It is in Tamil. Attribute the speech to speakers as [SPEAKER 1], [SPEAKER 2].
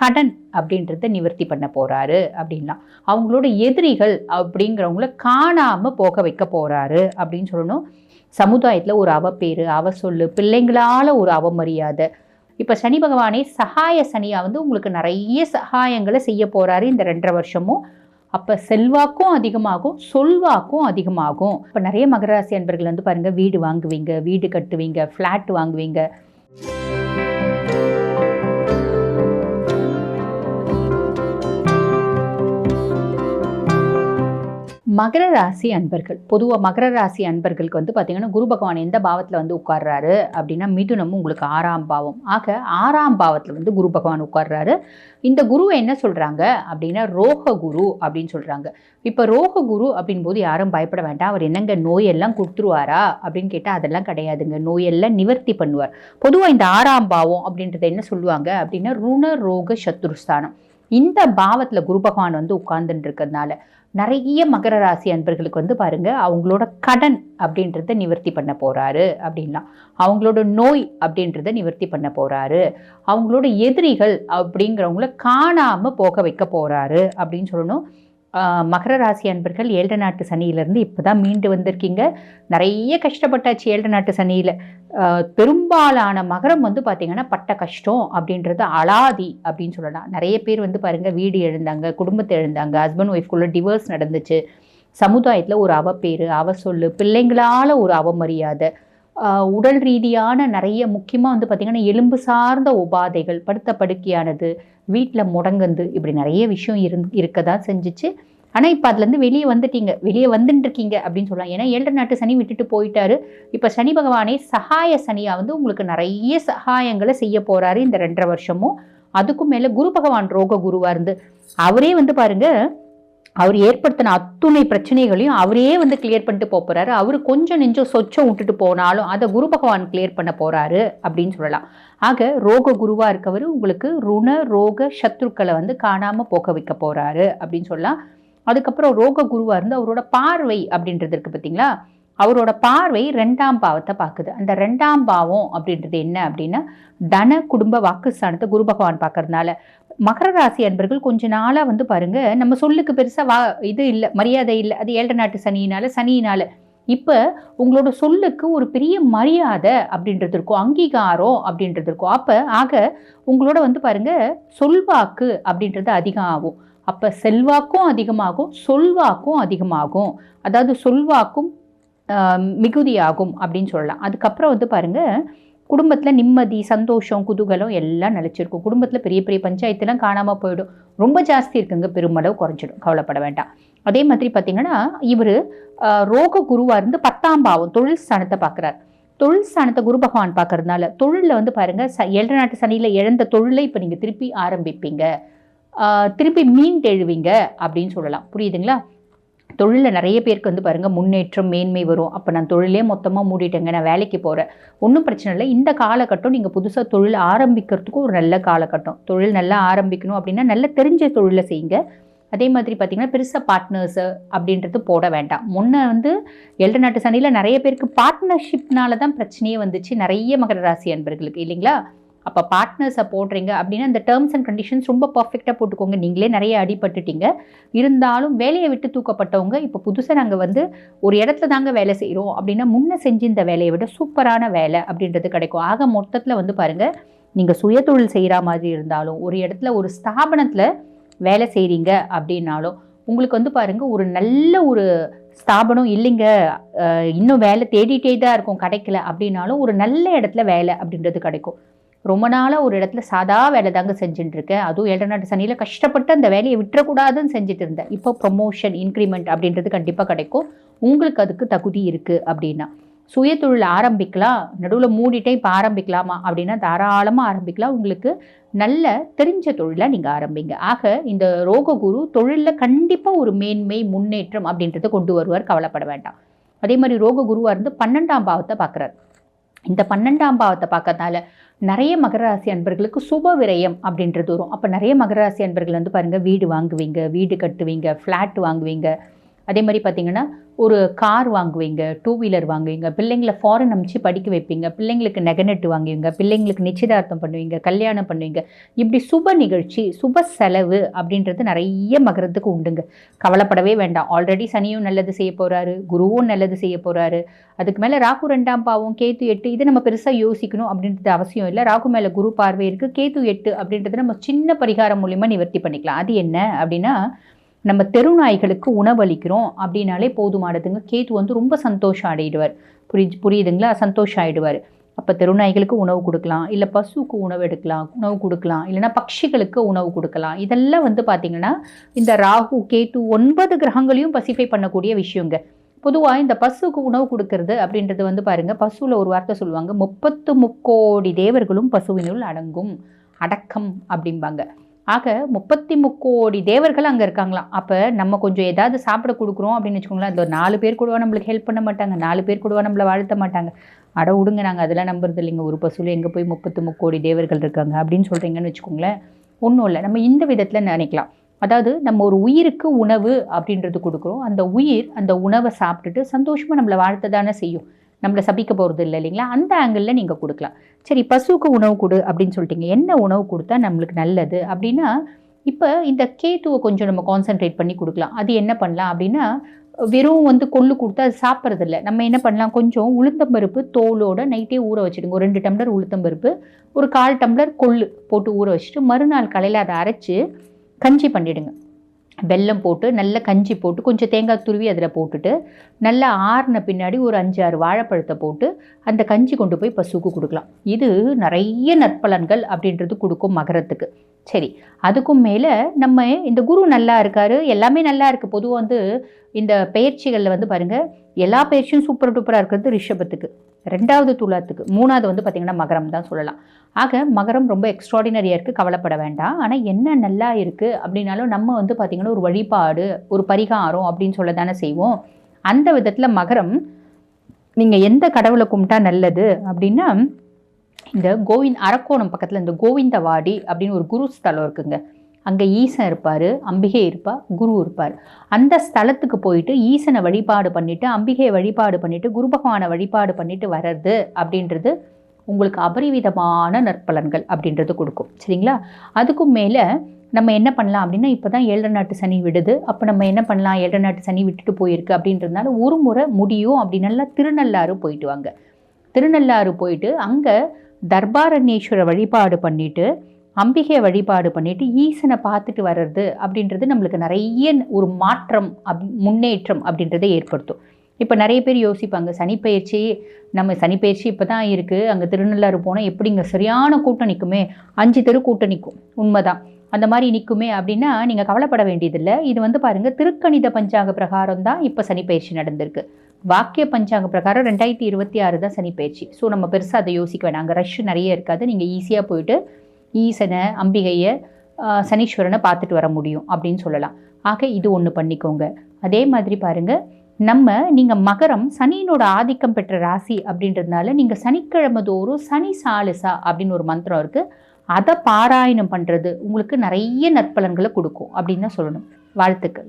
[SPEAKER 1] கடன் அப்படின்றத நிவர்த்தி பண்ண போகிறாரு அப்படின்லாம் அவங்களோட எதிரிகள் அப்படிங்கிறவங்கள காணாமல் போக வைக்க போகிறாரு அப்படின்னு சொல்லணும். சமுதாயத்தில் ஒரு அவப்பேறு அவ சொல்லு பிள்ளைங்களால் ஒரு அவமரியாதை. இப்போ சனி பகவானே சகாய சனியாக வந்து உங்களுக்கு நிறைய சகாயங்களை செய்ய போகிறாரு இந்த ரெண்டரை வருஷமும். அப்போ செல்வாக்கும் அதிகமாகும் சொல்வாக்கும் அதிகமாகும். இப்போ நிறைய மகராசி அன்பர்கள் வந்து பாருங்கள் வீடு வாங்குவீங்க வீடு கட்டுவீங்க ஃப்ளாட் வாங்குவீங்க. மகர ராசி அன்பர்கள். பொதுவாக மகர ராசி அன்பர்களுக்கு வந்து பார்த்தீங்கன்னா குரு பகவான் எந்த பாவத்தில் வந்து உட்கார்றாரு அப்படின்னா மிதுனமும் உங்களுக்கு ஆறாம் பாவம். ஆக ஆறாம் பாவத்தில் வந்து குரு பகவான் உட்கார்றாரு. இந்த குருவை என்ன சொல்கிறாங்க அப்படின்னா ரோக குரு அப்படின்னு சொல்கிறாங்க இப்போ ரோக குரு அப்படின் போது யாரும் பயப்பட வேண்டாம். அவர் என்னங்க நோயெல்லாம் கொடுத்துருவாரா அப்படின்னு கேட்டால் அதெல்லாம் கிடையாதுங்க. நோயெல்லாம் நிவர்த்தி பண்ணுவார். பொதுவாக இந்த ஆறாம் பாவம் அப்படின்றத என்ன சொல்லுவாங்க அப்படின்னா ருண ரோக சத்ருஸ்தானம். இந்த பாவத்தில் குரு பகவான் வந்து உட்கார்ந்துட்டு இருக்கிறதுனால நிறைய மகர ராசி அன்பர்களுக்கு வந்து பாருங்கள் அவங்களோட கடன் அப்படின்றத நிவர்த்தி பண்ண போகிறாரு அப்படின்லாம். அவங்களோட நோய் அப்படின்றத நிவர்த்தி பண்ண போகிறாரு அவங்களோட எதிரிகள் அப்படிங்கிறவங்கள காணாமல் போக வைக்க போகிறாரு அப்படின்னு சொல்லணும். மகர ராசி அன்பர்கள் ஏழு நாட்டு சனியிலேருந்து இப்போ தான் மீண்டு வந்திருக்கீங்க. நிறைய கஷ்டப்பட்டாச்சு ஏழு நாட்டு சனியில். பெரும்பாலான மகரம் வந்து பார்த்திங்கன்னா பட்ட கஷ்டம் அப்படின்றது அலாதி அப்படின்னு சொல்லலாம். நிறைய பேர் வந்து பாருங்கள் வீடு எழுந்தாங்க குடும்பத்தை எழுந்தாங்க ஹஸ்பண்ட் ஒய்ஃப்குள்ளே டிவோர்ஸ் நடந்துச்சு. சமுதாயத்தில் ஒரு அவப்பேர் அவ சொல்லு பிள்ளைங்களால் ஒரு அவமரியாதை. உடல் ரீதியான நிறைய முக்கியமாக வந்து பார்த்திங்கன்னா எலும்பு சார்ந்த உபாதைகள் படுத்த படுக்கையானது வீட்டில் முடங்குந்து இப்படி நிறைய விஷயம் இருந் இருக்க தான் செஞ்சிச்சு. ஆனால் இப்போ அதுலேருந்து வெளியே வந்துட்டீங்க. வெளியே வந்துட்டுருக்கீங்க அப்படின்னு சொல்லலாம். ஏன்னா ஏழரை நாட்டு சனி விட்டுட்டு போயிட்டாரு. இப்போ சனி பகவானே சகாய சனியாக வந்து உங்களுக்கு நிறைய சகாயங்களை செய்ய போகிறாரு இந்த ரெண்டரை வருஷமும். அதுக்கும் மேலே குரு பகவான் ரோக குருவாக இருந்து. அவரே வந்து பாருங்கள் அவர் ஏற்படுத்தின அத்துணை பிரச்சனைகளையும் அவரே வந்து கிளியர் பண்ணிட்டு போகிறாரு அவர் கொஞ்சம் நெஞ்சம் சொச்சம் விட்டுட்டு போனாலும் அதை குரு பகவான் கிளியர் பண்ண போகிறாரு அப்படின்னு சொல்லலாம். ஆக ரோக குருவாக இருக்கவர் உங்களுக்கு ருண ரோக சத்ருக்களை வந்து காணாமல் போக வைக்க போகிறாரு அப்படின்னு சொல்லலாம். அதுக்கப்புறம் ரோக குருவாக இருந்து அவரோட பார்வை அப்படின்றது இருக்குது பார்த்தீங்களா? அவரோட பார்வை ரெண்டாம் பாவத்தை பார்க்குது. அந்த ரெண்டாம் பாவம் அப்படின்றது என்ன அப்படின்னா தன குடும்ப வாக்குஸ்தானத்தை குரு பகவான் பார்க்கறதுனால. மகர ராசி அன்பர்கள் கொஞ்ச நாளாக வந்து பாருங்க நம்ம சொல்லுக்கு பெருசாக வா இது இல்லை மரியாதை இல்லை. அது ஏழரை நாட்டு சனியினால சனியினால. இப்போ உங்களோட சொல்லுக்கு ஒரு பெரிய மரியாதை அப்படின்றது இருக்கும். அங்கீகாரம் அப்படின்றது இருக்கும். அப்போ ஆக உங்களோட வந்து பாருங்க சொல்வாக்கு அப்படின்றது அதிகம் ஆகும் அப்போ செல்வாக்கும் அதிகமாகும் சொல்வாக்கும் அதிகமாகும். அதாவது சொல்வாக்கும் மிகுதியாகும் அப்படின்னு சொல்லலாம். அதுக்கப்புறம் வந்து பாருங்கள் குடும்பத்தில் நிம்மதி சந்தோஷம் குதூகலம் எல்லாம் நிலச்சிருக்கும். குடும்பத்தில் பெரிய பெரிய பஞ்சாயத்துலாம் காணாமல் போயிடும். ரொம்ப ஜாஸ்தி இருக்குங்க. பெருமளவு குறைஞ்சிடும். கவலைப்பட வேண்டாம். அதே மாதிரி பார்த்தீங்கன்னா இவர் ரோக குருவாக இருந்து பத்தாம் பாவம் தொழில் ஸ்தானத்தை பார்க்குறார் தொழில் ஸ்தானத்தை குரு பகவான் பார்க்கறதுனால தொழிலில் வந்து பாருங்கள் ச ஏழரை நாட்டு சனியில் இழந்த தொழிலை இப்போ நீங்கள் திருப்பி ஆரம்பிப்பீங்க. திருப்பி மீன் மீண்டெழுவீங்க அப்படின்னு சொல்லலாம். புரியுதுங்களா? தொழிலில் நிறைய பேருக்கு வந்து பாருங்கள் முன்னேற்றம் மேன்மை வரும். அப்போ நான் தொழிலே மொத்தமாக மூடிட்டேங்க நான் வேலைக்கு போகிறேன் ஒன்றும் பிரச்சனை இல்லை. இந்த காலகட்டம் நீங்கள் புதுசாக தொழில் ஆரம்பிக்கிறதுக்கும் ஒரு நல்ல காலகட்டம். தொழில் நல்லா ஆரம்பிக்கணும் அப்படின்னா நல்ல தெரிஞ்ச தொழிலை செய்யுங்க. அதே மாதிரி பார்த்தீங்கன்னா பெருசாக பார்ட்னர்ஸு அப்படின்றது போட வேண்டாம். முன்ன வந்து எல்ட நாட்டு சந்தையில் நிறைய பேருக்கு பார்ட்னர்ஷிப்னால தான் பிரச்சனையே வந்துச்சு. நிறைய மகர ராசி அன்பர்களுக்கு இல்லைங்களா? அப்போ பார்ட்னர்ஸை போடுறீங்க அப்படின்னா இந்த டேர்ம்ஸ் அண்ட் கண்டிஷன்ஸ் ரொம்ப பர்ஃபெக்டாக போட்டுக்கோங்க. நீங்களே நிறைய அடிபட்டுட்டீங்க. இருந்தாலும் வேலையை விட்டு தூக்கப்பட்டவங்க இப்போ புதுசாக நாங்கள் வந்து ஒரு இடத்துல தாங்க வேலை செய்கிறோம் அப்படின்னா முன்ன செஞ்சிருந்த வேலையை விட சூப்பரான வேலை அப்படின்றது கிடைக்கும். ஆக மொத்தத்தில் வந்து பாருங்கள் நீங்கள் சுயதொழில் செய்கிற மாதிரி இருந்தாலும் ஒரு இடத்துல ஒரு ஸ்தாபனத்தில் வேலை செய்கிறீங்க அப்படின்னாலும் உங்களுக்கு வந்து பாருங்கள் ஒரு நல்ல ஒரு ஸ்தாபனம் இல்லைங்க. இன்னும் வேலை தேடிட்டே தான் இருக்கும் கிடைக்கல அப்படின்னாலும் ஒரு நல்ல இடத்துல வேலை அப்படின்றது கிடைக்கும். ரொம்ப நாளாக ஒரு இடத்துல சாதா வேலை தாங்க செஞ்சுட்டு இருக்கேன் அதுவும் ஏழநாட்டு நாட்டு சனியில் கஷ்டப்பட்டு அந்த வேலையை விட்டுறக்கூடாதுன்னு செஞ்சுட்டு இருந்தேன் இப்போ ப்ரொமோஷன் இன்க்ரிமெண்ட் அப்படின்றது கண்டிப்பாக கிடைக்கும். உங்களுக்கு அதுக்கு தகுதி இருக்குது அப்படின்னா. சுயதொழில் ஆரம்பிக்கலாம். நடுவில் மூடிட்டே இப்போ ஆரம்பிக்கலாமா அப்படின்னா தாராளமாக ஆரம்பிக்கலாம். உங்களுக்கு நல்ல தெரிஞ்ச தொழிலை நீங்கள் ஆரம்பிங்க. ஆக இந்த ரோககுரு தொழிலில் கண்டிப்பாக ஒரு மேன்மை முன்னேற்றம் அப்படின்றத கொண்டு வருவார். கவலைப்பட வேண்டாம். அதே மாதிரி ரோககுருவாக இருந்து பன்னெண்டாம் பாவத்தை பார்க்குறாரு. இந்த பன்னெண்டாம் பாவத்தை பார்க்கறதுனால நிறைய மகராசி அன்பர்களுக்கு சுப விரயம் அப்படின்றது வரும். அப்போ நிறைய மகராசி அன்பர்கள் வந்து பாருங்கள் வீடு வாங்குவீங்க வீடு கட்டுவீங்க ஃப்ளாட் வாங்குவீங்க. அதே மாதிரி பார்த்தீங்கன்னா ஒரு கார் வாங்குவீங்க டூ வீலர் வாங்குவீங்க பிள்ளைங்களை ஃபாரின் அமுச்சு படிக்க வைப்பீங்க பிள்ளைங்களுக்கு நெகனெட்டு வாங்குவீங்க பிள்ளைங்களுக்கு நிச்சயதார்த்தம் பண்ணுவீங்க கல்யாணம் பண்ணுவீங்க. இப்படி சுப நிகழ்ச்சி சுப செலவு அப்படின்றது நிறைய மகரத்துக்கு உண்டுங்க. கவலைப்படவே வேண்டாம். ஆல்ரெடி சனியும் நல்லது செய்ய போகிறாரு குருவும் நல்லது செய்ய போகிறாரு அதுக்கு மேலே ராகு ரெண்டாம் பாவம் கேத்து எட்டு இது நம்ம பெருசாக யோசிக்கணும் அப்படின்றது அவசியம் இல்லை. ராகு மேலே குரு பார்வை இருக்குது கேத்து எட்டு அப்படின்றத நம்ம சின்ன பரிகாரம் மூலிமா நிவர்த்தி பண்ணிக்கலாம். அது என்ன அப்படின்னா நம்ம தெரு நாய்களுக்கு உணவளிக்கிறோம் அப்படின்னாலே போதுமானதுங்க கேத்து வந்து ரொம்ப சந்தோஷம் அடையிடுவார் புரி புரியுதுங்களா? சந்தோஷம் ஆகிடுவார் அப்போ தெருநாய்களுக்கு உணவு கொடுக்கலாம். இல்லை பசுக்கு உணவு எடுக்கலாம் உணவு கொடுக்கலாம். இல்லைன்னா பட்சிகளுக்கு உணவு கொடுக்கலாம். இதெல்லாம் வந்து பார்த்திங்கன்னா இந்த ராகு கேத்து ஒன்பது கிரகங்களையும் பசிஃபை பண்ணக்கூடிய விஷயங்க. பொதுவாக இந்த பசுவுக்கு உணவு கொடுக்கறது அப்படின்றது வந்து பாருங்கள் பசுவில் ஒரு வார்த்தை சொல்லுவாங்க முப்பத்து முக்கோடி தேவர்களும் பசுவினுள் அடங்கும் அடக்கம் அப்படிம்பாங்க. ஆக முப்பத்தி முக்கோடி தேவர்கள் அங்கே இருக்காங்களாம். அப்போ நம்ம கொஞ்சம் ஏதாவது சாப்பிட கொடுக்குறோம் அப்படின்னு வச்சுக்கோங்களேன். அதில் ஒரு நாலு பேர் கூடவா நம்மளுக்கு ஹெல்ப் பண்ண மாட்டாங்க. நாலு பேர் கூடவா நம்மளை வாழ்த்த மாட்டாங்க. அட விடுங்க நாங்கள் அதெல்லாம் நம்புறது இல்லைங்க. ஒரு பசுவில் எங்கே போய் முப்பத்து முக்கோடி தேவர்கள் இருக்காங்க அப்படின்னு சொல்கிறீங்கன்னு வச்சுக்கோங்களேன். ஒன்றும் இல்லை. நம்ம இந்த விதத்தில் நினைக்கலாம். அதாவது நம்ம ஒரு உயிருக்கு உணவு அப்படின்றது கொடுக்குறோம். அந்த உயிர் அந்த உணவை சாப்பிட்டுட்டு சந்தோஷமாக நம்மளை வாழ்த்த தானே செய்யும். நம்மளை சபிக்க போகிறது இல்லை இல்லைங்களா? அந்த ஆங்கிளில் நீங்கள் கொடுக்கலாம். சரி பசுவுக்கு உணவு கொடு அப்படின்னு சொல்லிட்டீங்க. என்ன உணவு கொடுத்தா நம்மளுக்கு நல்லது? அப்படின்னா இப்போ இந்த கேத்துவை கொஞ்சம் நம்ம கான்சென்ட்ரேட் பண்ணி கொடுக்கலாம். அது என்ன பண்ணலாம் அப்படின்னா வெறும் வந்து கொள்ளு கொடுத்தா அது சாப்பிட்றதில்ல. நம்ம என்ன பண்ணலாம்? கொஞ்சம் உளுத்தம்பருப்பு தோலோட நைட்டே ஊற வச்சுடுங்க. ஒரு ரெண்டு டம்ளர் உளுத்தம்பருப்பு ஒரு கால் டம்ளர் கொள்ளு போட்டு ஊற வச்சுட்டு மறுநாள் காலையில் அதை அரைச்சி கஞ்சி பண்ணிவிடுங்க வெல்லம் போட்டு நல்ல கஞ்சி போட்டு கொஞ்சம் தேங்காய் துருவி அதில் போட்டுட்டு நல்லா ஆறின பின்னாடி ஒரு அஞ்சு ஆறு வாழைப்பழத்தை போட்டு அந்த கஞ்சி கொண்டு போய் பசுவுக்கு கொடுக்கலாம். இது நிறைய நற்பலன்கள் அப்படின்றது கொடுக்கும் மகரத்துக்கு. சரி அதுக்கும் மேலே நம்ம இந்த குரு நல்லா இருக்காரு எல்லாமே நல்லா இருக்குது பொதுவாக வந்து இந்த பயிற்சிகளில் வந்து பாருங்கள் எல்லா பயிற்சியும் சூப்பர் டூப்பராக இருக்கிறது ரிஷபத்துக்கு. ரெண்டாவது துலாத்துக்கு மூணாவது வந்து பார்த்திங்கன்னா மகரம் தான் சொல்லலாம். ஆக மகரம் ரொம்ப எக்ஸ்ட்ராடினரியாக இருக்குது கவலைப்பட வேண்டாம். ஆனால் என்ன நல்லா இருக்குது அப்படின்னாலும் நம்ம வந்து பார்த்திங்கன்னா ஒரு வழிபாடு ஒரு பரிகாரம் அப்படின்னு சொல்ல தானே செய்வோம். அந்த விதத்தில் மகரம் நீங்கள் எந்த கடவுளை கும்பிட்டா நல்லது அப்படின்னா இந்த கோவிந்த் அரக்கோணம் பக்கத்தில் இந்த கோவிந்தவாடி அப்படின்னு ஒரு குரு ஸ்தலம் இருக்குங்க. அங்கே ஈசன் இருப்பார் அம்பிகை இருப்பா குரு இருப்பார். அந்த ஸ்தலத்துக்கு போயிட்டு ஈசனை வழிபாடு பண்ணிவிட்டு அம்பிகையை வழிபாடு பண்ணிவிட்டு குரு பகவானை வழிபாடு பண்ணிவிட்டு வர்றது அப்படின்றது உங்களுக்கு அபரிவிதமான நற்பலன்கள் அப்படின்றது கொடுக்கும். சரிங்களா? அதுக்கும் மேலே நம்ம என்ன பண்ணலாம் அப்படின்னா இப்போ தான் ஏழரை நாட்டு சனி விடுது. அப்போ நம்ம என்ன பண்ணலாம்? ஏழரை நாட்டு சனி விட்டுட்டு போயிருக்கு அப்படின்றதுனால ஒரு முறை முடியும் அப்படின்னால திருநள்ளாறு போயிட்டு வாங்க. திருநள்ளாறு போயிட்டு அங்கே தர்பாரண்யேஸ்வர வழிபாடு பண்ணிவிட்டு அம்பிகையை வழிபாடு பண்ணிட்டு ஈசனை பார்த்துட்டு வர்றது அப்படின்றது நம்மளுக்கு நிறைய ஒரு மாற்றம் அப் முன்னேற்றம் அப்படின்றத ஏற்படுத்தும். இப்போ நிறைய பேர் யோசிப்பாங்க சனிப்பயிற்சி நம்ம சனிப்பயிற்சி இப்போ தான் இருக்குது அங்கே திருநள்ளாறு போனால் எப்படிங்க? சரியான கூட்டம் நிற்குமே அஞ்சு தெரு கூட்டம் நிற்கும் உண்மைதான். அந்த மாதிரி நிற்குமே அப்படின்னா நீங்கள் கவலைப்பட வேண்டியதில்லை. இது வந்து பாருங்கள் திருக்கணித பஞ்சாங்க பிரகாரம் தான் இப்போ சனிப்பயிற்சி நடந்திருக்கு. வாக்கிய பஞ்சாங்க பிரகாரம் ரெண்டாயிரத்தி இருபத்தி ஆறு தான் சனிப்பயிற்சி ஸோ நம்ம பெருசாக அதை யோசிக்க வேணாம். அங்கே ரஷ் நிறைய இருக்காது. நீங்கள் ஈஸியாக போயிட்டு ஈசனை அம்பிகையை சனீஸ்வரனை பார்த்துட்டு வர முடியும் அப்படின்னு சொல்லலாம். ஆக இது ஒன்று பண்ணிக்கோங்க. அதே மாதிரி பாருங்கள் நம்ம நீங்கள் மகரம் சனியினோட ஆதிக்கம் பெற்ற ராசி அப்படின்றதுனால நீங்கள் சனிக்கிழமை தோறும் சனி சாலிசா அப்படின்னு ஒரு மந்திரம் இருக்குது அதை பாராயணம் பண்ணுறது உங்களுக்கு நிறைய நற்பலன்களை கொடுக்கும் அப்படின்னு தான் சொல்லணும். வாழ்த்துக்கள்.